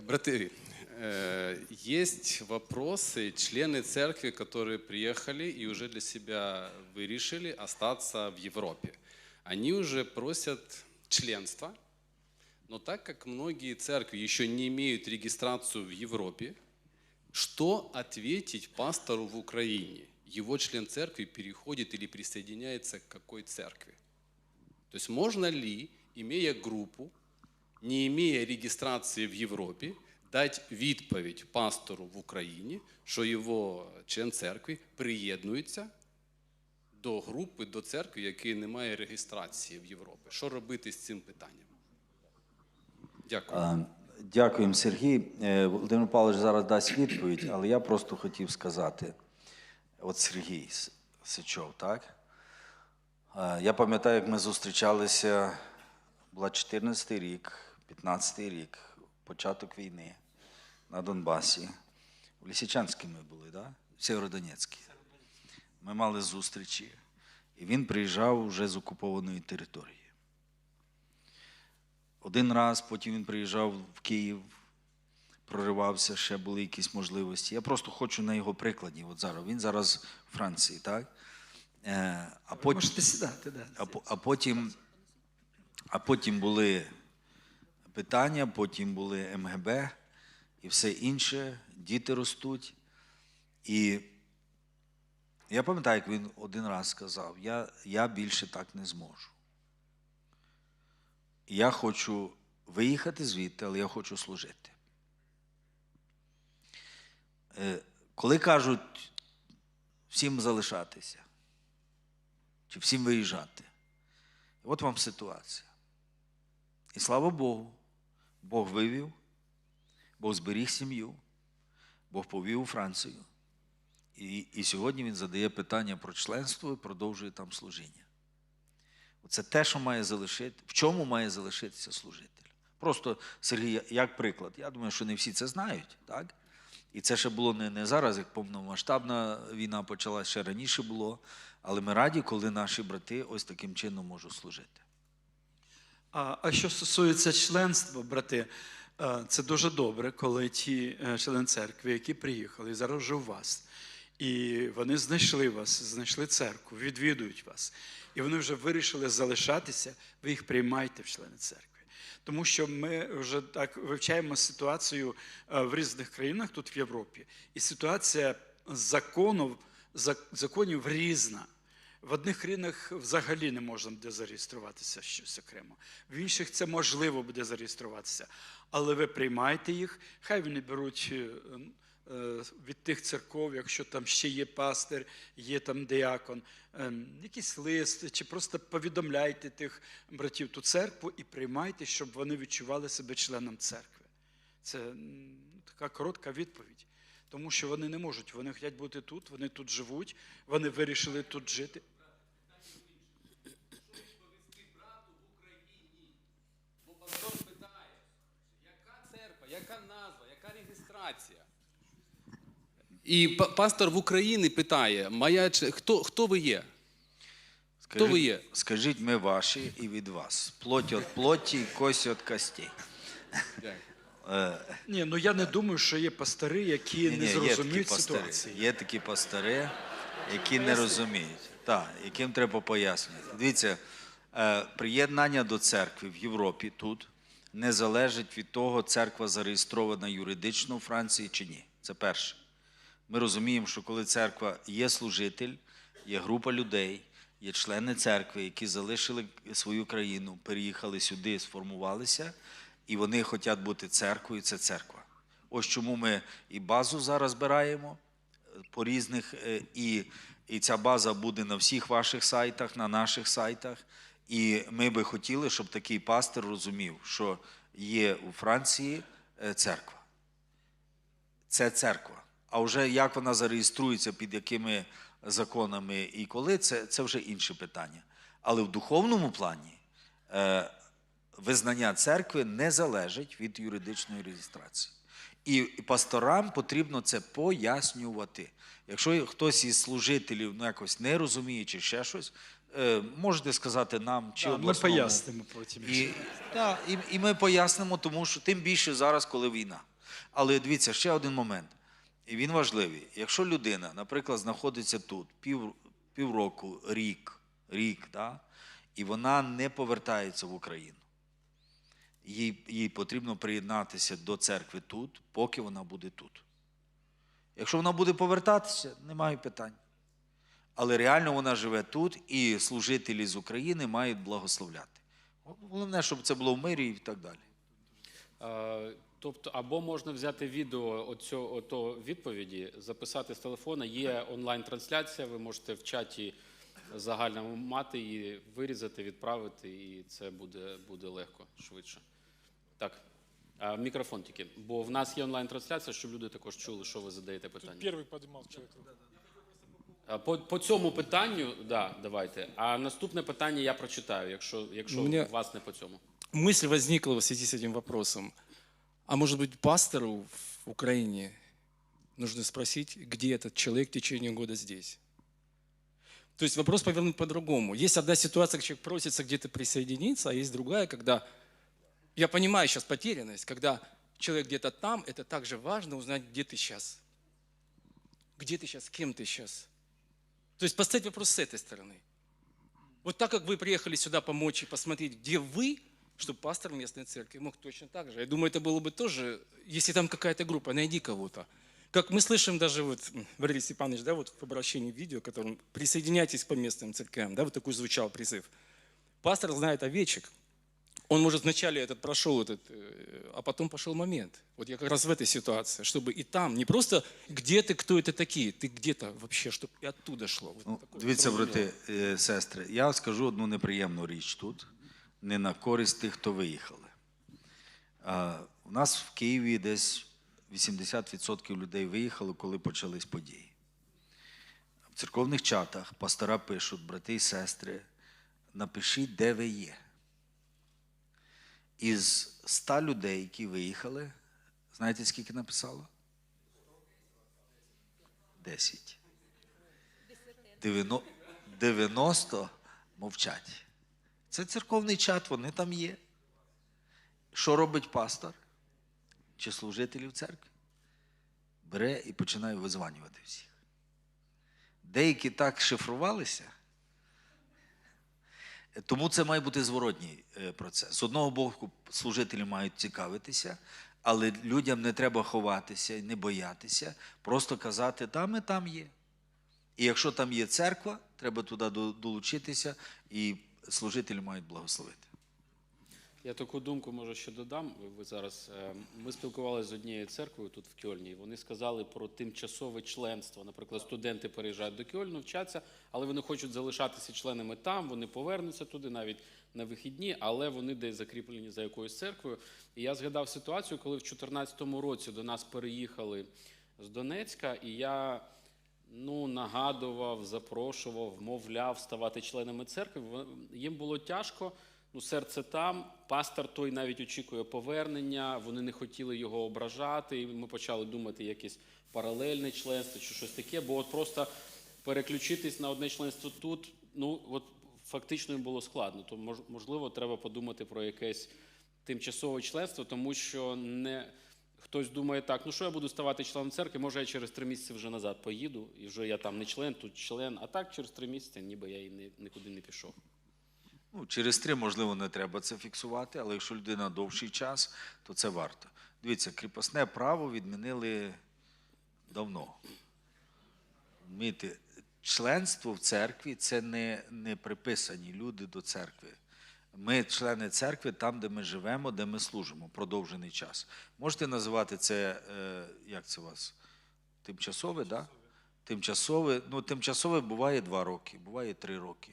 Браты, э, есть вопросы, члены церкви, которые приехали и уже для себя вы решили остаться в Европе. Они уже просят членства, но так как многие церкви еще не имеют регистрацию в Европе, что ответить пастору в Украине? Его член церкви переходит или присоединяется к какой церкви? То есть можно ли, имея группу, не имея регистрації в Європі, дати відповідь пастору в Україні, що його член церкви приєднується до групи, до церкви, який не має реєстрації в Європі. Що робити з цим питанням? Дякую. Е, Дякуємо, Сергій. Е, Володимир Павлович зараз дасть відповідь, але я просто хотів сказати: от Сергій Сичов, так? Е, Я пам'ятаю, як ми зустрічалися, була 14 рік, 15 рік, початок війни на Донбасі. В Лісичанській ми були, так? В Сєвєродонецькій. Ми мали зустрічі, і він приїжджав вже з окупованої території. Один раз, потім він приїжджав в Київ, проривався, ще були якісь можливості. Я просто хочу на його прикладі. От зараз. Він зараз в Франції, так? Е, а, потім, Можете сідати, да. а, а, потім, а потім були питання, потім були МГБ і все інше, діти ростуть. І я пам'ятаю, як він один раз сказав: я, я більше так не зможу. Я хочу виїхати звідти, але я хочу служити. Е, Коли кажуть всім залишатися, чи всім виїжджати, от вам ситуація. І слава Богу, Бог вивів, Бог зберіг сім'ю, Бог повів у Францію. І, і сьогодні він задає питання про членство і продовжує там служіння. Це те, що має залишити, в чому має залишитися служитель. Просто, Сергій, як приклад, я думаю, що не всі це знають, так? І це ще було не, не зараз, як повномасштабна війна почалася, ще раніше було. Але ми раді, коли наші брати ось таким чином можуть служити. А, а що стосується членства, брати, е, це дуже добре, коли ті е, члени церкви, які приїхали, зараз вже у вас, і вони знайшли вас, знайшли церкву, відвідують вас, і вони вже вирішили залишатися, ви їх приймаєте в члени церкви. Тому що ми вже так вивчаємо ситуацію е, в різних країнах тут в Європі, і ситуація законів, законів різна. В одних країнах взагалі не можна буде зареєструватися щось окремо. В інших це можливо буде зареєструватися. Але ви приймаєте їх, хай вони беруть е, е, від тих церков, якщо там ще є пастир, є там диакон, е, якийсь лист, чи просто повідомляйте тих братів ту церкву і приймайте, щоб вони відчували себе членом церкви. Це така коротка відповідь. Тому що вони не можуть, вони хочуть бути тут, вони тут живуть, вони вирішили тут жити. Бо пастор питає, яка церква, яка назва, яка реєстрація? І пастор в Україні питає, моя, хто, хто ви є? Хто ви є? Скажіть, ми ваші і від вас. Плоть від плоті, кость від костей. Ні, ну я не думаю, що є пастори, які Ні, не ні, зрозуміють пастири. ситуації. Є такі пастири, які не розуміють. Так, яким треба пояснювати. Дивіться, е, приєднання до церкви в Європі тут не залежить від того, церква зареєстрована юридично у Франції чи ні. Це перше. Ми розуміємо, що коли церква є служитель, є група людей, є члени церкви, які залишили свою країну, переїхали сюди, сформувалися, і вони хочуть бути церквою, це церква. Ось чому ми і базу зараз збираємо е, по різних, е, і, і ця база буде на всіх ваших сайтах, на наших сайтах. І ми би хотіли, щоб такий пастир розумів, що є у Франції е, церква це церква. А вже як вона зареєструється, під якими законами і коли, це, це вже інше питання. Але в духовному плані визнання церкви не залежить від юридичної реєстрації. І пасторам потрібно це пояснювати. Якщо хтось із служителів ну, якось не розуміє чи ще щось, Е, можете сказати нам чи Да, ми пояснимо потім. І, да, і, і ми пояснимо, тому що тим більше зараз, коли війна. Але дивіться, ще один момент. І він важливий. Якщо людина, наприклад, знаходиться тут пів, півроку, рік, рік, да, і вона не повертається в Україну, їй, їй потрібно приєднатися до церкви тут, поки вона буде тут. Якщо вона буде повертатися, немає питань. Але реально вона живе тут, і служителі з України мають благословляти. Головне, щоб це було в мирі і так далі. Тобто, або можна взяти відео оцього, ото відповіді, записати з телефона. Є онлайн-трансляція, ви можете в чаті загальному мати її, вирізати, відправити, і це буде, буде легко, швидше. Так. А, мікрофон тільки. Бо в нас є онлайн-трансляція, щоб люди також чули, що ви задаєте питання. Первый поднимал человек. руку. А, По, по цьому питанню, да, давайте. А наступне питання я прочитаю, якщо, якщо У мене- у вас не по цьому. Мысль возникла в связи с этим вопросом. А может быть, пастору в Украине нужно спросить, где этот человек в течение года здесь? То есть вопрос повернут по-другому. Есть одна ситуация, когда человек просится где-то присоединиться, а есть другая, когда... Я понимаю сейчас потерянность, когда человек где-то там, это также важно узнать, где ты сейчас. Где ты сейчас, кем ты сейчас. То есть поставить вопрос с этой стороны. Вот так как вы приехали сюда помочь и посмотреть, где вы, чтобы пастор местной церкви мог точно так же. Я думаю, это было бы тоже, если там какая-то группа, найди кого-то. Как мы слышим даже вот, Валерий Степанович, да, вот в обращении видео, которым присоединяйтесь по местным церквям, да, вот такой звучал призыв. Пастор знает овечек. Он, может, вначале этот прошел этот, э, а потом пошел момент. Вот я как раз в этой ситуации, чтобы и там, не просто где ты, кто это такие, ты где-то вообще, чтобы и оттуда шло. Вот Ну, такое дивіться, зрозуміло. брати, е, сестри, я скажу одну неприємну річ тут, не на користь тих, хто виїхали. А, у нас в Києві десь 80% людей виїхали, коли почались події. В церковних чатах пастора пишуть, брати і сестри, напишіть, де ви є. Із 100 людей, які виїхали, знаєте, скільки написало? 10. 90 90 мовчать. Це церковний чат, вони там є. Що робить пастор чи служителі в церкві? Бере і починає визванювати всіх. Деякі так шифрувалися. Тому це має бути зворотній е, процес. З одного боку, служителі мають цікавитися, але людям не треба ховатися і не боятися, просто казати, там і там є. І якщо там є церква, треба туди долучитися, і служителі мають благословити. Я таку думку може ще додам. Ви, зараз е, ми спілкувалися з однією церквою тут в Кьольні. і Вони сказали про тимчасове членство. Наприклад, студенти переїжджають до Кьольну, вчаться, але вони хочуть залишатися членами там. Вони повернуться туди навіть на вихідні, але вони десь закріплені за якоюсь церквою. І я згадав ситуацію, коли в 2014 році до нас переїхали з Донецька, і я ну, нагадував, запрошував, вмовляв ставати членами церкви. Їм було тяжко. Ну, серце там, пастор той навіть очікує повернення, вони не хотіли його ображати, і ми почали думати якесь паралельне членство чи щось таке, бо от просто переключитись на одне членство тут, ну от фактично їм було складно. То мож- можливо, треба подумати про якесь тимчасове членство, тому що не хтось думає так, ну що я буду ставати членом церкви, може я через три місяці вже назад поїду, і вже я там не член, тут член, а так через три місяці ніби я і не, нікуди не пішов. Ну, через три, можливо, не треба це фіксувати, але якщо людина довший час, то це варто. Дивіться, кріпосне право відмінили давно. Розумієте, членство в церкві це не, не приписані люди до церкви. Ми члени церкви там, де ми живемо, де ми служимо продовжений час. Можете називати це, е, як це у вас? Тимчасове, так? Да? Тимчасове, ну, тимчасове буває два роки, буває три роки.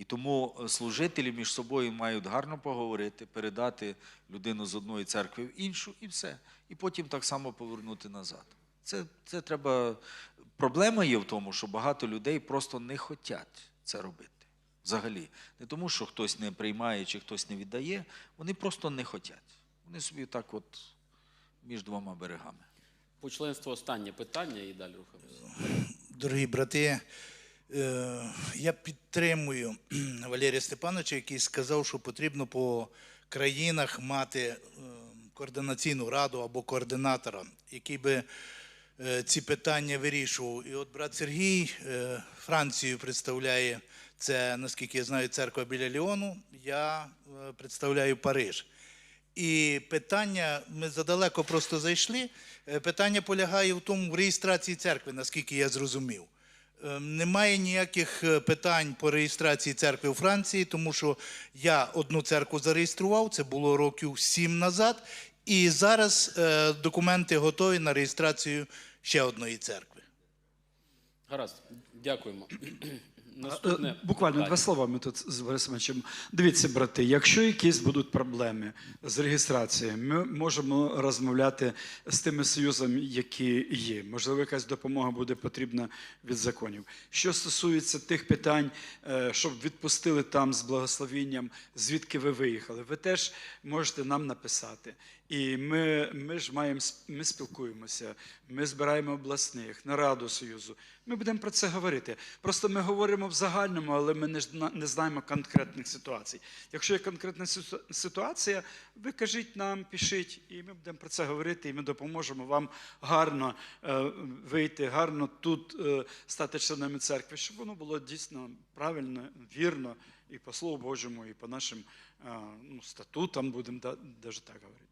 І тому е, служителі між собою мають гарно поговорити, передати людину з одної церкви в іншу, і все. І потім так само повернути назад. Це, це треба. Проблема є в тому, що багато людей просто не хочуть це робити. Взагалі. Не тому, що хтось не приймає чи хтось не віддає, вони просто не хочуть. Вони собі так от між двома берегами. По членству останнє питання і далі рухаємося. Дорогі брати, Я підтримую Валерія Степановича, який сказав, що потрібно по країнах мати е, координаційну раду або координатора, який би е, ці питання вирішував. І от брат Сергій е, Францію представляє це, наскільки я знаю, церква біля Ліону. Я е, представляю Париж. І питання, ми задалеко просто зайшли. Е, Питання полягає в тому в реєстрації церкви, наскільки я зрозумів. Е, Немає ніяких е, питань по реєстрації церкви у Франції, тому що я одну церкву зареєстрував, це було років сім назад, і зараз е, документи готові на реєстрацію ще одної церкви. Гаразд, дякуємо. Е, Наступне Буквально питання. два слова ми тут з Борисовичем. Дивіться, брати, якщо якісь будуть проблеми з реєстрацією, ми можемо розмовляти з тими союзами, які є. Можливо, якась допомога буде потрібна від законів. Що стосується тих питань, е, щоб відпустили там з благословінням, звідки ви виїхали, ви теж можете нам написати. І ми, ми ж маємо ми спілкуємося, ми збираємо обласних, нараду Союзу. Ми будемо про це говорити. Просто ми говоримо в загальному, але ми не, не знаємо конкретних ситуацій. Якщо є конкретна ситуація, ви кажіть нам, пишіть, і ми будемо про це говорити, і ми допоможемо вам гарно е, вийти, гарно тут е, стати членами церкви, щоб воно було дійсно правильно, вірно, і по Слову Божому, і по нашим е, ну, статутам будемо навіть так говорити.